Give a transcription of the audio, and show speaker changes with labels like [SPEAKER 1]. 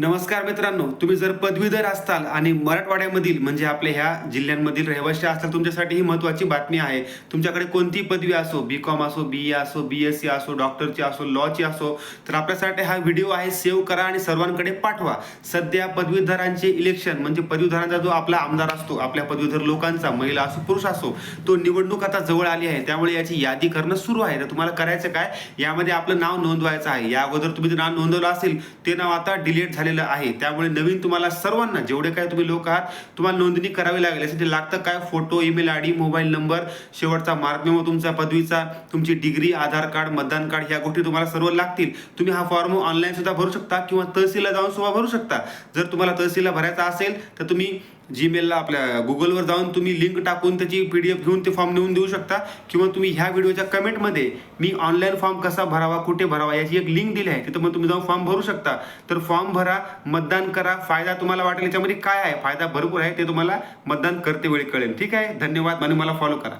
[SPEAKER 1] नमस्कार मित्रांनो तुम्ही जर पदवीधर असताल आणि मराठवाड्यामधील म्हणजे आपल्या ह्या जिल्ह्यांमधील रहिवासी असताल तुमच्यासाठी ही महत्त्वाची बातमी आहे. तुमच्याकडे कोणती पदवी असो बी कॉम असो बी ए असो बी एस सी असो डॉक्टरची असो लॉची असो तर आपल्यासाठी हा व्हिडिओ आहे सेव्ह करा आणि सर्वांकडे पाठवा. सध्या पदवीधरांचे इलेक्शन म्हणजे पदवीधरांचा जो आपला आमदार असतो आपल्या पदवीधर लोकांचा महिला असो पुरुष असो तो निवडणूक आता जवळ आली आहे. त्यामुळे याची यादी करणं सुरू आहे. तर तुम्हाला करायचं काय? यामध्ये आपलं नाव नोंदवायचं आहे. या अगोदर तुम्ही जे नाव नोंदवलं असेल ते नाव आता डिलीट झालेलं आहे. त्यामुळे नवीन तुम्हाला सर्वांना जेवढे काय तुम्ही लोक आहात तुम्हाला नोंदणी करावी लागेल. यासाठी लागतं काय? Photo email I D mobile number शेवटचा मार्कनेमो तुमचा पदवीचा तुमची डिग्री आधार कार्ड मतदान कार्ड ह्या गोष्टी तुम्हाला सर्व लागतील. तुम्ही हा फॉर्म ऑनलाईन सुद्धा भरू शकता किंवा तहसीलला जाऊन सुद्धा भरू शकता. जर तुम्हाला तहसीलला भरायचा असेल तर तुम्ही जीमेलला आपल्या गुगलवर जाऊन तुम्ही लिंक टाकून त्याची पी डी एफ घेऊन ते फॉर्म नेऊन देऊ शकता. किंवा तुम्ही ह्या व्हिडिओच्या कमेंटमध्ये मी ऑनलाईन फॉर्म कसा भरावा कुठे भरावा याची एक लिंक दिली आहे. तिथं मग तुम्ही जाऊन फॉर्म भरू शकता. तर फॉर्म भरा मतदान करा. फायदा तुम्हाला वाटेल याच्यामध्ये काय आहे? फायदा भरपूर आहे ते तुम्हाला मतदान करते वेळी कळेल. ठीक आहे? धन्यवाद. आणि मला फॉलो करा.